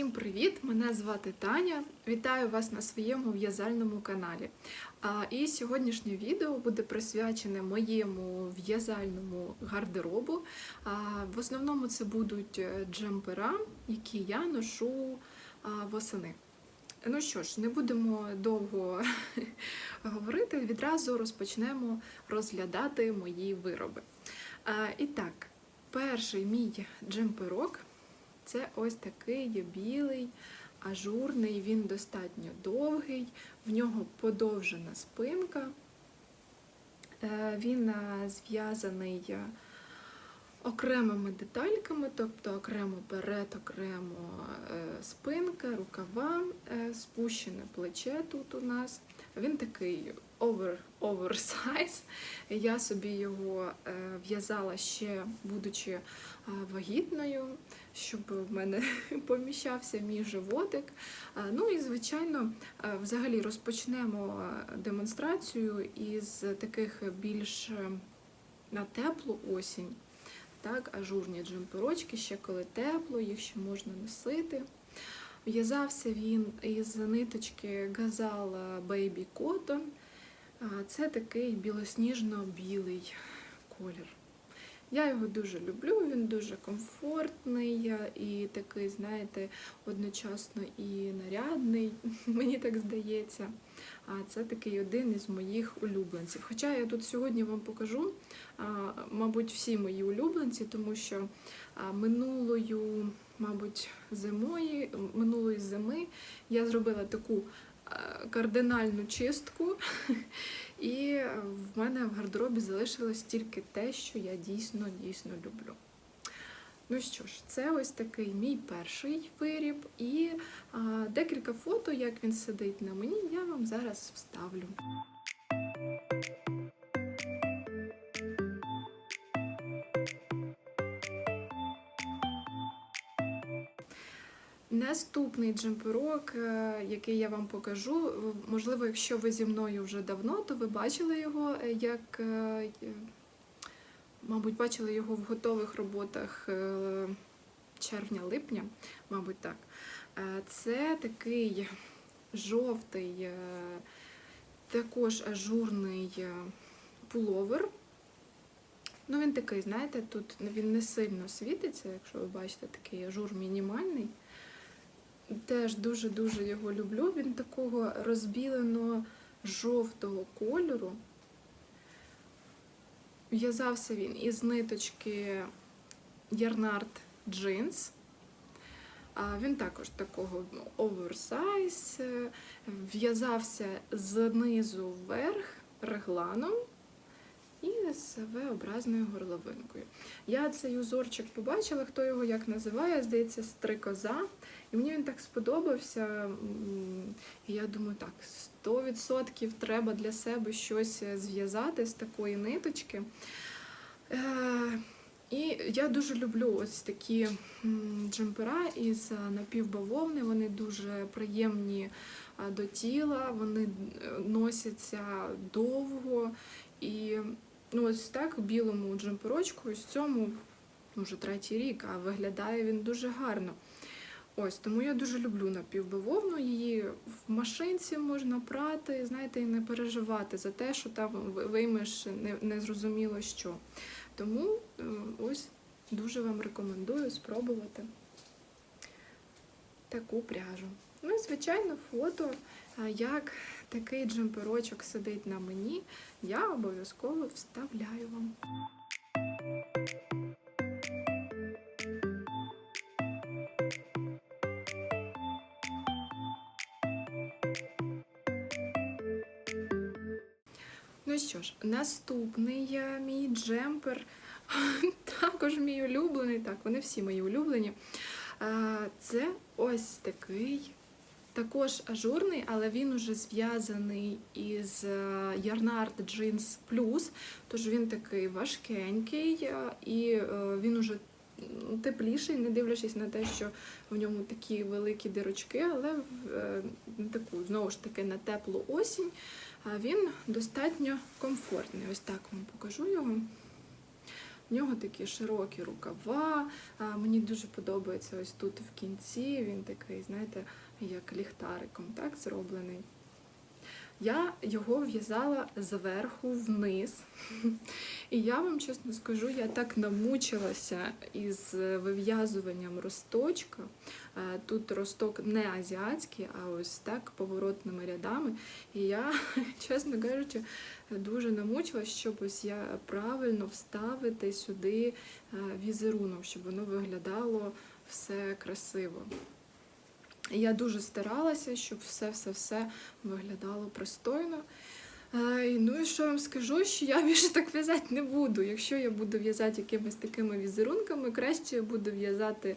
Всім привіт! Мене звати Таня. Вітаю вас на своєму в'язальному каналі. І сьогоднішнє відео буде присвячене моєму в'язальному гардеробу. В основному це будуть е, джемпера, які я ношу восени. Ну що ж, не будемо довго говорити, відразу розпочнемо розглядати мої вироби. І так, перший мій джемперок це ось такий білий, ажурний, він достатньо довгий, в нього подовжена спинка. Е, Він е, зв'язаний е, окремими детальками, тобто окремо перед, окремо спинка, рукава, спущене плече тут у нас. Він такий over, oversize. Я собі його е, в'язала ще, будучи е, вагітною, щоб в мене поміщався мій животик. Е, Ну і, звичайно, взагалі розпочнемо демонстрацію із таких більш на теплу осінь. Так, ажурні джемперочки, ще коли тепло, їх ще можна носити. В'язався він із ниточки Gazal Baby Cotton. Це такий білосніжно-білий колір. Я його дуже люблю, він дуже комфортний і такий, знаєте, одночасно і нарядний, мені так здається. А це такий один із моїх улюбленців. Хоча я тут сьогодні вам покажу, мабуть, всі мої улюбленці, тому що минулою, мабуть, зимої, минулої зими я зробила таку кардинальну чистку, і в мене в гардеробі залишилось тільки те, що я дійсно дійсно люблю. Ну що ж, це ось такий мій перший виріб, і а, декілька фото, як він сидить на мені, я вам зараз вставлю. Наступний джемперок, е, який я вам покажу, можливо, якщо ви зі мною вже давно, то ви бачили його е, як, е, мабуть, бачили його в готових роботах червня-липня, мабуть, так. Це такий жовтий, також ажурний пуловер. Ну, він такий, знаєте, тут він не сильно світиться, якщо ви бачите, такий ажур мінімальний. Теж дуже-дуже його люблю. Він такого розбілено-жовтого кольору. В'язався він із ниточки Ярнард. А Він також такого оверсайз. е, В'язався знизу вверх регланом і з V-образною горловинкою. Я цей узорчик побачила, хто його як називає, здається, стрикоза. І мені він так сподобався. І я думаю, так, 100% треба для себе щось зв'язати з такої ниточки. Е, І я дуже люблю ось такі джемпера із напівбавовни. Вони дуже приємні до тіла, вони е, носяться довго. І ну, ось так в білому джемперочку, ось цьому ну, вже третій рік, а виглядає він дуже гарно. Ось, тому я дуже люблю напівбавовну. Її в машинці можна прати, знаєте, і не переживати за те, що там ви- виймеш не, незрозуміло що. Тому е, ось дуже вам рекомендую спробувати таку пряжу. Ну і звичайно, фото, як такий джемперочок сидить на мені, я обов'язково вставляю вам. Ну що ж, наступний е, мій джемпер, також мій улюблений, так, вони всі мої улюблені. Е, Це ось такий, також ажурний, але він уже зв'язаний із Yarnard Jeans Plus, тож він такий важкенький е, і е, він уже тепліший, не дивлячись на те, що в ньому такі великі дирочки, але е, таку, знову ж таки, на теплу осінь. Він достатньо комфортний. Ось так вам покажу його. В нього такі широкі рукава. Мені дуже подобається ось тут в кінці. Він такий, знаєте, як ліхтариком, так зроблений. Я його в'язала зверху вниз. І я вам чесно скажу, я так намучилася із вив'язуванням росточка. Е, Тут росток не азіатський, а ось так поворотними рядами. І я, чесно кажучи, дуже намучилась, щоб ось я правильно вставити сюди е, візерунок, щоб воно виглядало все красиво. Я дуже старалася, щоб все-все-все виглядало пристойно. Е, Ну і що я вам скажу, що я більше так в'язати не буду. Якщо я буду в'язати якимись такими візерунками, краще я буду в'язати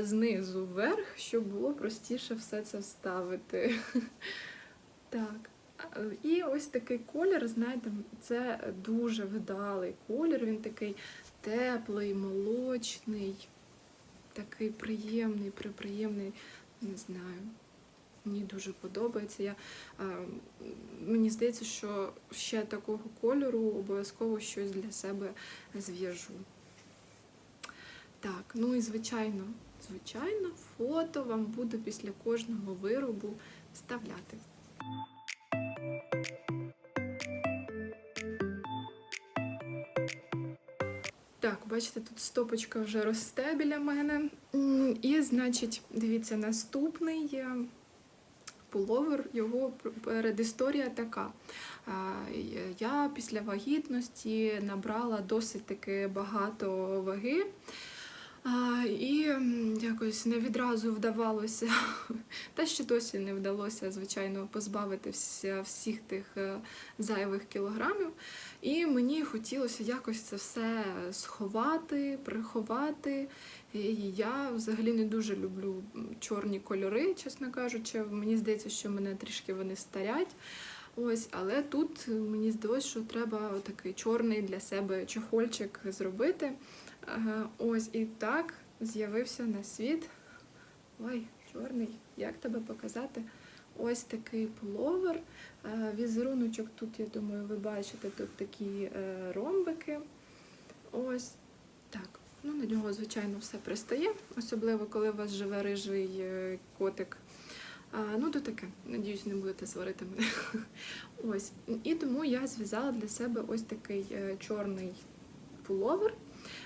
знизу вверх, щоб було простіше все це вставити. Так. І ось такий колір, знаєте, це дуже вдалий колір. Він такий теплий, молочний, такий приємний, приприємний, не знаю. Мені дуже подобається. Я, е, мені здається, що ще такого кольору обов'язково щось для себе зв'яжу. Так, ну і звичайно, звичайно, фото вам буду після кожного виробу вставляти. Так, бачите, тут стопочка вже росте біля мене. І, значить, дивіться, наступний е, пуловер, його передісторія така. Я після вагітності набрала досить таки багато ваги. І якось не відразу вдавалося, та ще досі не вдалося, звичайно, позбавитися всіх тих е, зайвих кілограмів. І мені хотілося якось це все сховати, приховати. І я взагалі не дуже люблю чорні кольори, чесно кажучи. Мені здається, що мене трішки вони старять. Ось, але тут мені здалося, що треба такий чорний для себе чохольчик зробити. Ось і так з'явився на світ. Ой, чорний, як тебе показати? Ось такий пуловер. Е, Візеруночок тут, я думаю, ви бачите, тут такі е, ромбики. Ось так. Ну, на нього, звичайно, все пристає, особливо коли у вас живе рижий е, котик. А, ну, то таке. Надіюсь, не будете сварити мене. Ось. І тому я зв'язала для себе ось такий чорний пуловер.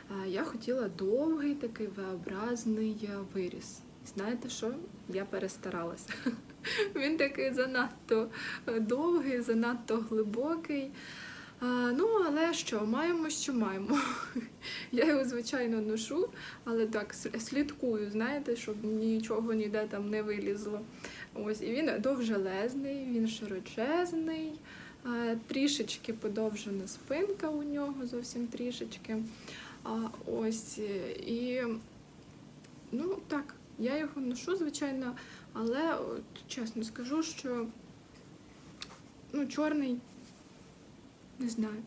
А, Я хотіла довгий такий V-образний е, виріс. Знаєте що? Я перестаралася. Він такий занадто е, довгий, занадто глибокий. Ну, але що, маємо, що маємо. Я його, звичайно, ношу, але так слідкую, знаєте, щоб нічого ніде там не вилізло. Ось, і він довжелезний, він широчезний, трішечки подовжена спинка у нього, зовсім трішечки. А, ось, е, і ну так, я його ношу, звичайно, але от, чесно скажу, що ну, чорний, не знаю.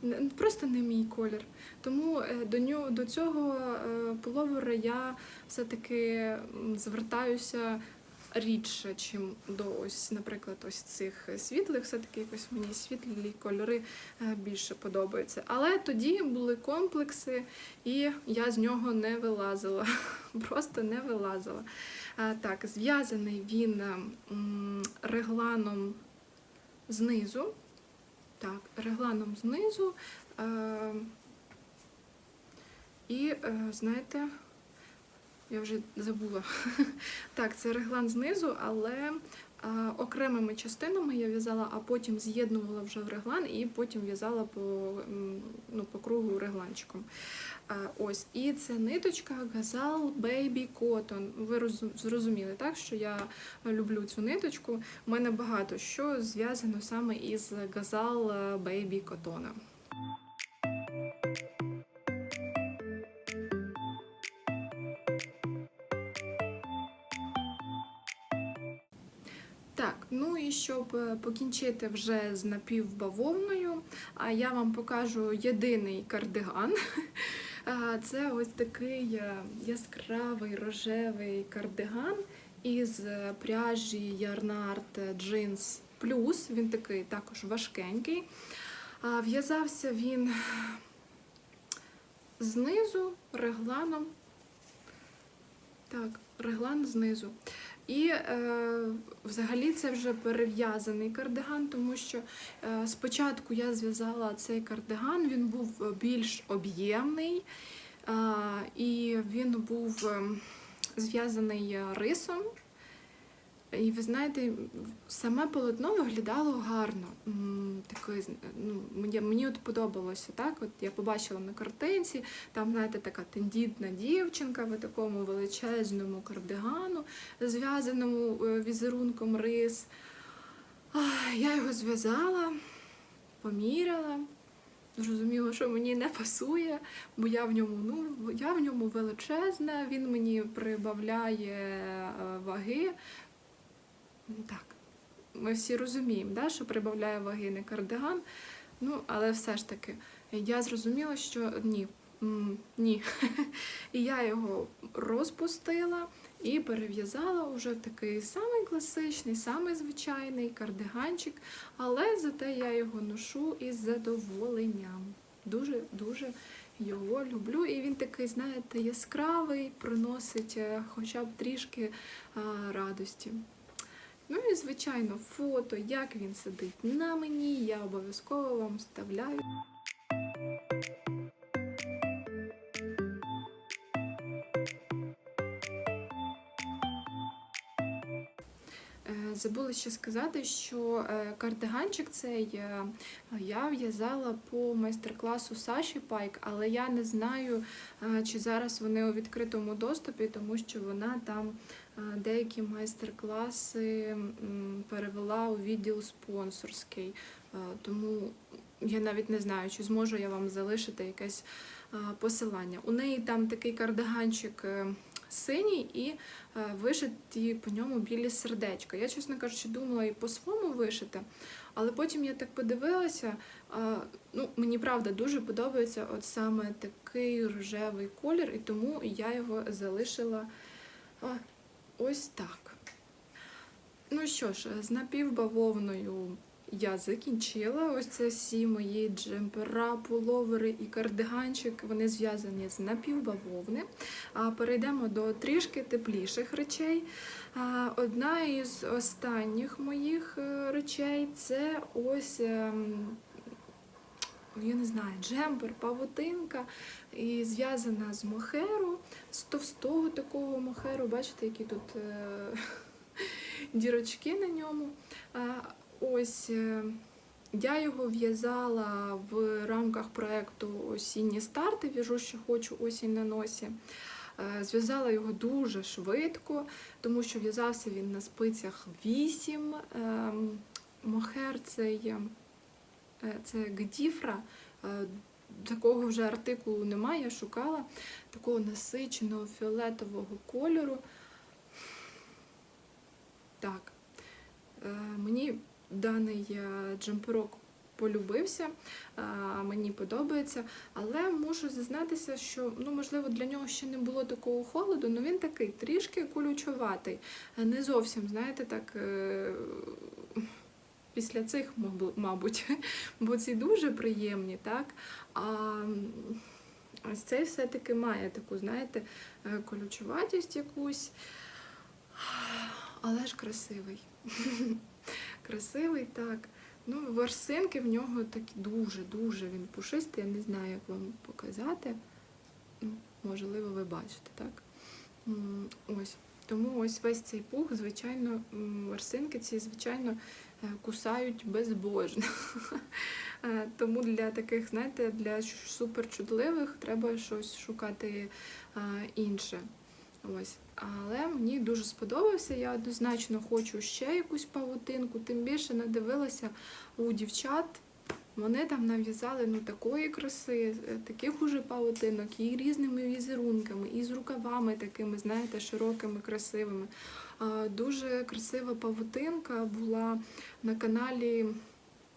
Просто не мій колір. Тому е, до нього до цього е, пуловера я все-таки звертаюся рідше, чим до ось, наприклад, ось цих світлих. Все-таки якось мені світлі кольори е, більше подобаються. Але тоді були комплекси, і я з нього не вилазила. Просто не вилазила. Е, Так, зв'язаний він регланом знизу. Так, регланом знизу. Е, і, знаєте, я вже забула. так, це реглан знизу, але е, окремими частинами я в'язала, а потім з'єднувала вже в реглан і потім в'язала по, ну, по кругу регланчиком. Е, ось, і це ниточка Gazal Baby Cotton. Ви зрозуміли, так, що я люблю цю ниточку. У мене багато що зв'язано саме із Gazal Baby Cotton. Щоб е, покінчити вже з напівбавовною, я вам покажу єдиний кардиган. Це ось такий е, яскравий рожевий кардиган із пряжі Yarnart Jeans Plus. Він такий також важкенький. В'язався він знизу регланом. Так, реглан знизу. І е, взагалі це вже перев'язаний кардиган, тому що е, спочатку я зв'язала цей кардиган, він був більш об'ємний, е, і він був е, зв'язаний рисом. І ви знаєте, саме полотно виглядало гарно. Таке, ну, мені, мені от подобалося, так? От я побачила на картинці, там, знаєте, така тендітна дівчинка в такому величезному кардигану, зв'язаному е, візерунком рис. Я його зв'язала, поміряла. Зрозуміла, що мені не пасує, бо я в ньому, ну, я в ньому величезна, він мені прибавляє е, ваги. Так, ми всі розуміємо, да, що прибавляє ваги не кардиган. Ну, але все ж таки, я зрозуміла, що ні. Ні. І я його розпустила і перев'язала вже в такий самий класичний, самий звичайний кардиганчик, але зате я його ношу із задоволенням. Дуже-дуже його люблю. І він такий, знаєте, яскравий, приносить е, хоча б трішки радості. Ну і звичайно, фото, як він сидить на мені, я обов'язково вам вставляю. Е, Забула ще сказати, що е, кардиганчик цей е, я в'язала по майстер-класу Саші Пайк, але я не знаю, чи зараз вони у відкритому доступі, тому що вона там деякі майстер-класи перевела у відділ спонсорський. Тому я навіть не знаю, чи зможу я вам залишити якесь посилання. У неї там такий кардиганчик е, синій і е, вишиті по ньому білі сердечка. Я, чесно кажучи, думала і по-своєму вишити, але потім я так подивилася. Ну, мені правда дуже подобається от саме такий рожевий колір, і тому я його залишила ось так. Ну що ж, з напівбавовною я закінчила. Ось це всі мої джемпера, пуловери і кардиганчик. Вони зв'язані з напівбавовни. А перейдемо до трішки тепліших речей. Одна із останніх моїх е, речей це ось. Ем, Я не знаю, джемпер, павутинка, і зв'язана з мохеру, з товстого такого мохеру. Бачите, які тут е, дірочки на ньому. А, Ось е, я його в'язала в рамках проєкту Осінні старти. В'яжу, що хочу осінь на носі. Е, Зв'язала його дуже швидко, тому що в'язався він на спицях 8. Ем, Мохер цей е, це гдіфра. Е, Такого вже артикулу немає, я шукала такого насиченого фіолетового кольору. Так, е, мені даний е, джемперок полюбився, е, мені подобається, але мушу зізнатися, що ну, можливо для нього ще не було такого холоду, але він такий трішки колючуватий. Е, Не зовсім, знаєте, так. Після цих, мабуть, бо ці дуже приємні, так? А ось цей все-таки має таку, знаєте, е, колючуватість якусь, але ж красивий. Красивий, так. Ну, ворсинки в нього такі дуже-дуже він пушистий, я не знаю, як вам показати. Ну, можливо, ви бачите, так? Ось. Тому ось весь цей пух, звичайно, ворсинки ці, звичайно, кусають безбожно. Е, Тому для таких, знаєте, для суперчудливих треба щось шукати е, інше. Ось. Але мені дуже сподобався. Я однозначно хочу ще якусь павутинку, тим більше надивилася у дівчат. Вони там нав'язали ну, такої краси, е, таких уже павутинок, і різними візерунками, і з рукавами такими, знаєте, широкими, красивими. Дуже красива павутинка була на каналі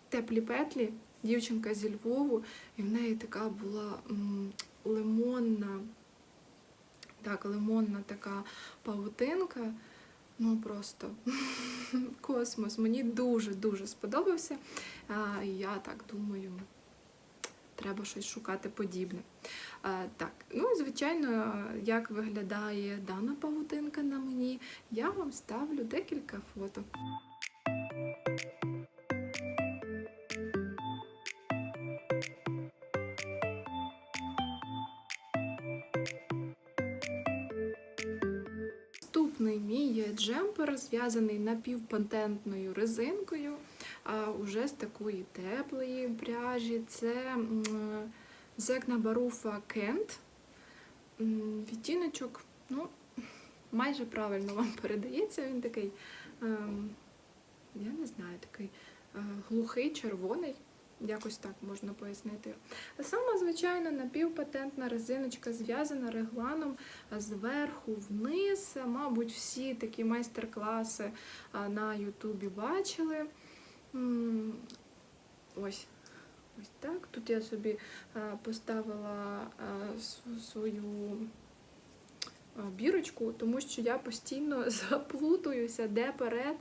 Теплі Петлі, дівчинка зі Львову, і в неї така була лимонна. Так, лимонна така павутинка. Ну просто космос. Мені дуже-дуже сподобався. Я так думаю, треба щось шукати подібне. Так, ну і звичайно, як виглядає дана павутинка на мені, я вам ставлю декілька фото. Зв'язаний напівпатентною резинкою, а уже з такої теплої пряжі. Це Зекна Баруфа Кент. Відтіночок, ну, майже правильно вам передається. Він такий, ем, я не знаю, такий е, глухий, червоний. Якось так можна пояснити. Сама звичайна напівпатентна резиночка зв'язана регланом зверху вниз. Мабуть, всі такі майстер-класи на Ютубі бачили. Ось. Ось так. Тут я собі поставила свою бірочку, тому що я постійно заплутуюся, де перед,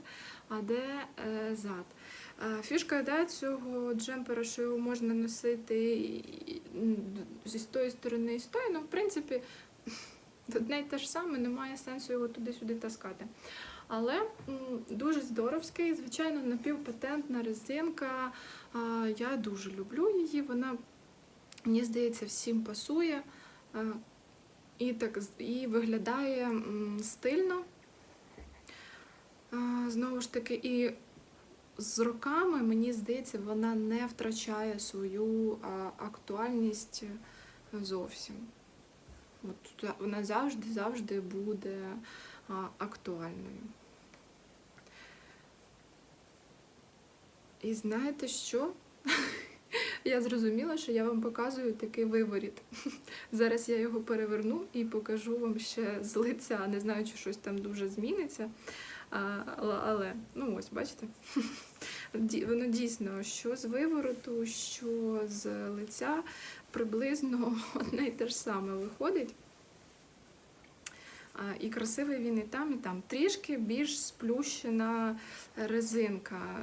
а де е, зад. Фішка да, цього джемпера, що його можна носити зі з тої сторони і з тої, ну, в принципі, одне й те ж саме, немає сенсу його туди-сюди таскати. Але дуже здоровський, звичайно, напівпатентна резинка. Я дуже люблю її. Вона, мені здається, всім пасує і, так, і виглядає стильно. Знову ж таки, і з роками, мені здається, вона не втрачає свою актуальність е, зовсім. От, вона завжди, завжди буде актуальною. І знаєте що? Я зрозуміла, що я вам показую такий виворіт. Зараз я його переверну і покажу вам ще з лиця. Не знаю, чи щось там дуже зміниться. Але, ну ось, бачите? Воно дійсно, що з вивороту, що з лиця приблизно одне й те ж саме виходить. І красивий він і там, і там. Трішки більш сплющена резинка,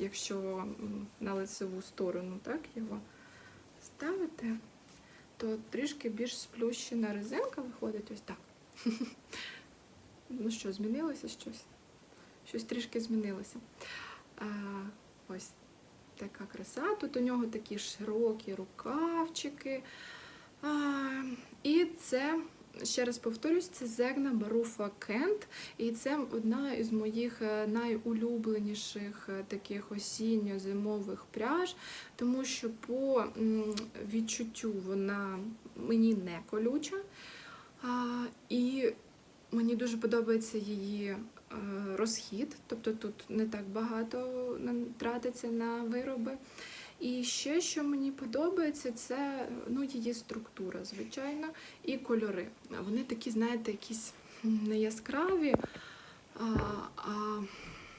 якщо на лицеву сторону так, його ставити, то трішки більш сплющена резинка виходить ось так. Ну що, змінилося щось? Щось трішки змінилося. А, ось така краса. Тут у нього такі широкі рукавчики. А, і це, ще раз повторюсь, це Зегна Баруфа Кент. І це одна із моїх е, найулюбленіших е, таких осінньо-зимових пряж, тому що по відчуттю вона мені не колюча. І Мені дуже подобається її е, розхід, тобто тут не так багато тратиться на вироби. І ще, що мені подобається, це ну, її структура, звичайно, і кольори. Вони такі, знаєте, якісь не яскраві, а, а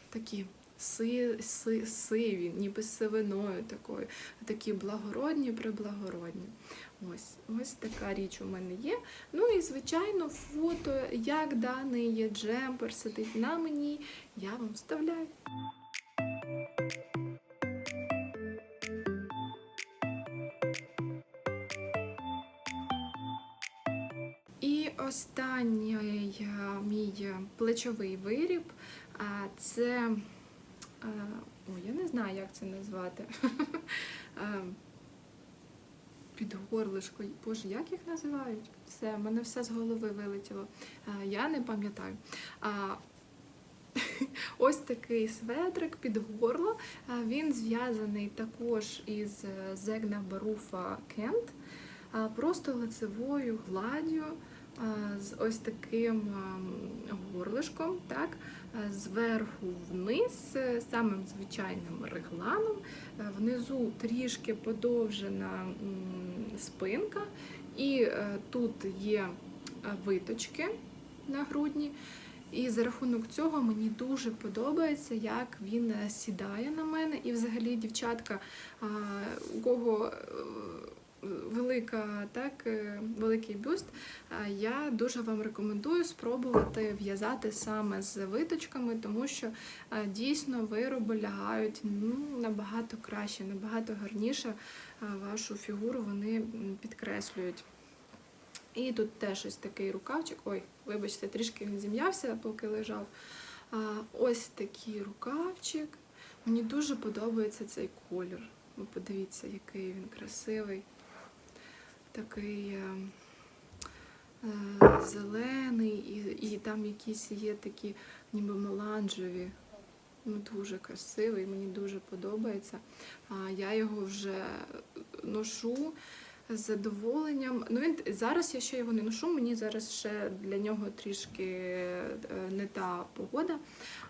такі си, си, сиві, ніби сивиною такою, такі благородні, приблагородні. Ось, ось така річ у мене є. Ну і звичайно, фото, як даний джемпер сидить на мені, я вам вставляю. Останній е, мій плечовий виріб це. е, Ой, я не знаю, як це назвати. Е, Під горлишко. Боже, як їх називають? Все, мене все з голови вилетіло. Я не пам'ятаю. Ось такий светрик під горло. Він зв'язаний також із Зегна Баруфа Кент, просто лицевою гладдю з ось таким ем, горлишком, так, зверху вниз, е, самим звичайним регланом. Е, Внизу трішки подовжена спинка, і е, тут є виточки на грудні. І за рахунок цього мені дуже подобається, як він сідає на мене. І взагалі, дівчатка, у кого велика так, е, великий бюст, я дуже вам рекомендую спробувати в'язати саме з виточками, тому що дійсно вироби лягають ну, набагато краще, набагато гарніше вашу фігуру вони підкреслюють. І тут теж ось такий рукавчик. Ой, вибачте, трішки він зім'явся, поки лежав. Ось такий рукавчик. Мені дуже подобається цей колір. Ви подивіться, який він красивий. Такий е, е, зелений, і, і там якісь є такі ніби меланжеві. Ну, дуже красивий, мені дуже подобається. А, я його вже ношу з задоволенням. Ну він зараз я ще його не ношу. Мені зараз ще для нього трішки е, не та погода.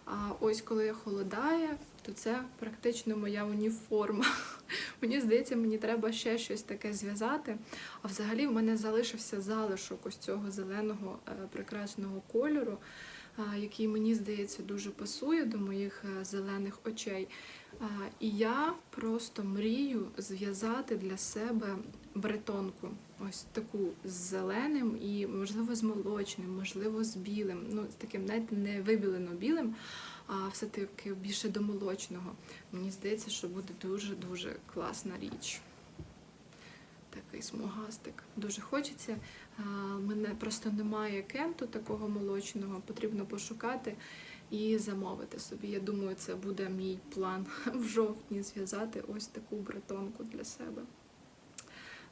А ось коли холодає, то це практично моя уніформа. Мені здається, мені треба ще щось таке зв'язати. А взагалі в мене залишився залишок ось цього зеленого е, прекрасного кольору, який мені здається дуже пасує до моїх е, зелених очей. І я просто мрію зв'язати для себе бретонку. Ось таку з зеленим і, можливо, з молочним, можливо, з білим. Ну, з таким, знаєте, не вибілено білим, а все-таки більше до молочного. Мені здається, що буде дуже-дуже класна річ. Такий смугастик. Дуже хочеться. Мене просто немає кенту такого молочного, потрібно пошукати і замовити собі. Я думаю, це буде мій план в жовтні зв'язати ось таку бретонку для себе.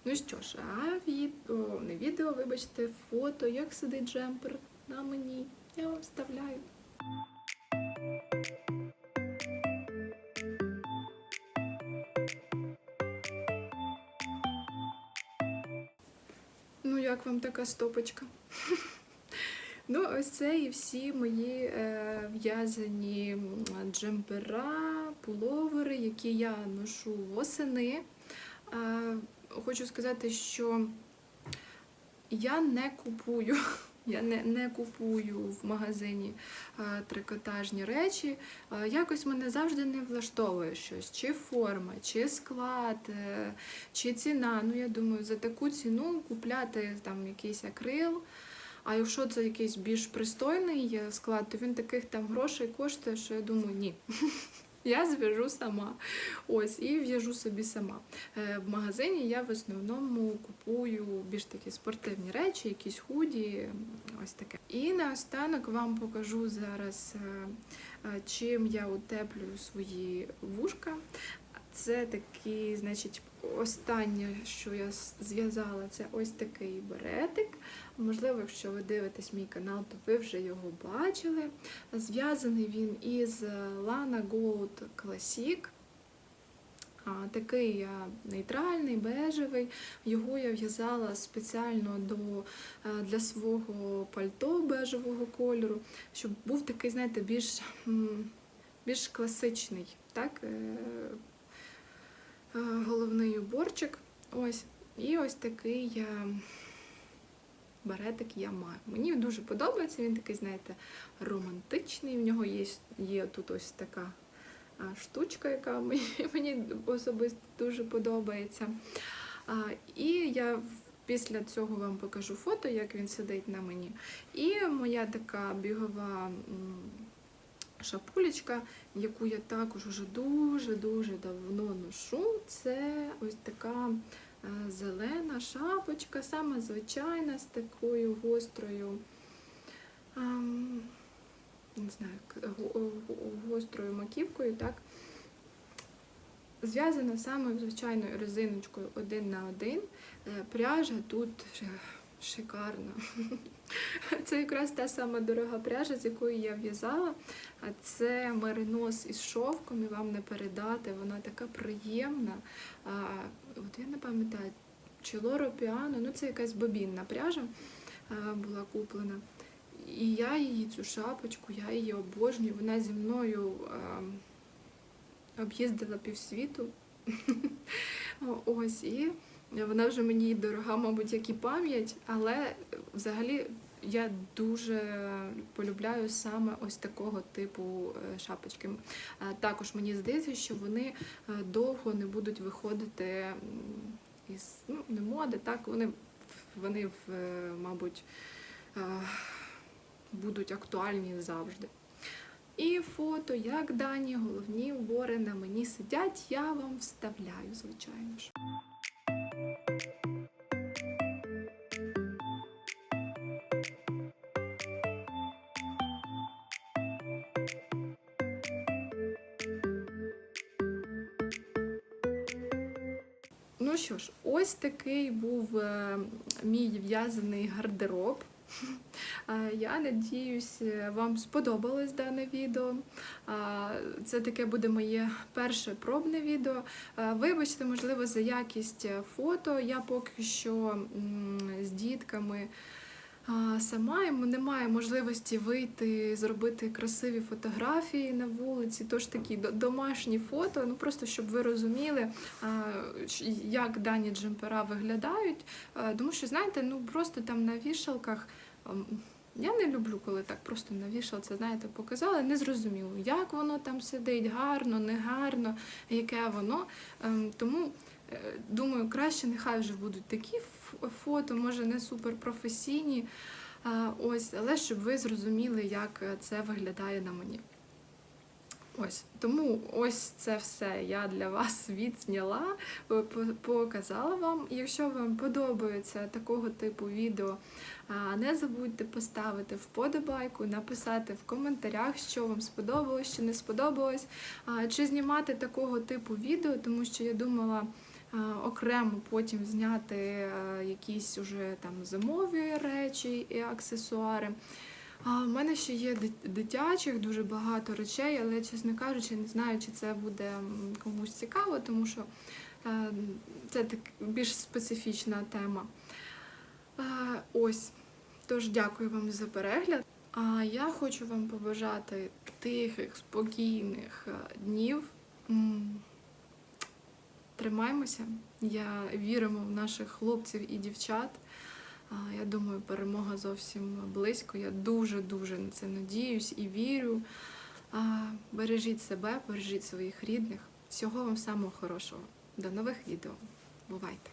Ну що ж, а відео, не відео, вибачте, фото, як сидить джемпер на мені. Я вам вставляю. Вам така стопочка? Ну, ось це і всі мої е, в'язані джемпера, пуловери, які я ношу восени. Е, хочу сказати, що я не купую. Я не, не купую в магазині е, трикотажні речі. Е, якось мене завжди не влаштовує щось, чи форма, чи склад, е, чи ціна. Ну, я думаю, за таку ціну купляти там якийсь акрил. А якщо це якийсь більш пристойний склад, то він таких там грошей коштує, що я думаю, ні. Я зв'яжу сама. Ось, і в'яжу собі сама. Е, В магазині я в основному купую більш такі спортивні речі, якісь худі, ось таке. І наостанок вам покажу зараз, е, е, чим я утеплюю свої вушка. Це такий, значить, останнє, що я зв'язала, це ось такий беретик. Можливо, якщо ви дивитесь мій канал, то ви вже його бачили. Зв'язаний він із Lana Gold Classic. Такий нейтральний, бежевий. Його я в'язала спеціально до, е, для свого пальто бежевого кольору, щоб був такий, знаєте, більш, більш класичний. Так? Е, Головний уборчик. Ось. І ось такий беретик я маю. Мені дуже подобається, він такий, знаєте, романтичний. В нього є, є тут ось така штучка, яка мені, мені особисто дуже подобається. І я після цього вам покажу фото, як він сидить на мені. І моя така бігова шапулечка, яку я також уже дуже-дуже давно ношу, це ось така е, зелена шапочка, саме звичайна, з такою гострою. ем, не знаю, го- го- гострою маківкою, так. Зв'язана саме звичайною резиночкою один на один. Е, Пряжа тут ш- шикарна. Це якраз та сама дорога пряжа, з якою я в'язала. А це меринос із шовком, і вам не передати. Вона така приємна. А, от я не пам'ятаю, чи Лоро Піано, ну це якась бобінна пряжа а, була куплена. І я її, цю шапочку, я її обожнюю. Вона зі мною а, об'їздила півсвіту. Ось, і вона вже мені дорога, мабуть, як і пам'ять, але взагалі я дуже полюбляю саме ось такого типу е, шапочки. Також мені здається, що вони е, довго не будуть виходити із ну, не моди, так вони, вони е, мабуть, будуть актуальні завжди. І фото, як дані головні убори на мені сидять, я вам вставляю, звичайно ж. Ось такий був е, мій в'язаний гардероб. Я надіюсь, е, вам сподобалось дане відео. Це таке буде моє перше пробне відео. Вибачте, можливо, за якість е, фото. Я поки що з дітками. Сама йому немає можливості вийти, зробити красиві фотографії на вулиці, тож такі домашні фото, ну просто щоб ви розуміли, як дані джемпера виглядають. Тому що, знаєте, ну просто там на вішалках. Я не люблю, коли так просто на вішалці, знаєте, показали, не зрозуміло, як воно там сидить, гарно, не гарно, яке воно. Ем, Тому е, думаю, краще нехай вже будуть такі фото, може не суперпрофесійні, ось, але щоб ви зрозуміли, як е, це виглядає на мені. Ось тому ось це все я для вас відзняла, е, показала вам. Якщо вам подобається такого типу відео, не забудьте поставити вподобайку, написати в коментарях, що вам сподобалось, чи не сподобалось, чи знімати такого типу відео, тому що я думала. А, Окремо потім зняти е, якісь уже там зимові речі і аксесуари. А в мене ще є дитячих дуже багато речей, але, чесно кажучи, не знаю, чи це буде комусь цікаво, тому що е, це так більш специфічна тема. Е, Ось. Тож дякую вам за перегляд. А я хочу вам побажати тихих, спокійних е, днів. М, Тримаймося. Я віримо в наших хлопців і дівчат. Я думаю, перемога зовсім близько. Я дуже-дуже на це надіюсь і вірю. Бережіть себе, бережіть своїх рідних. Всього вам самого хорошого. До нових відео. Бувайте!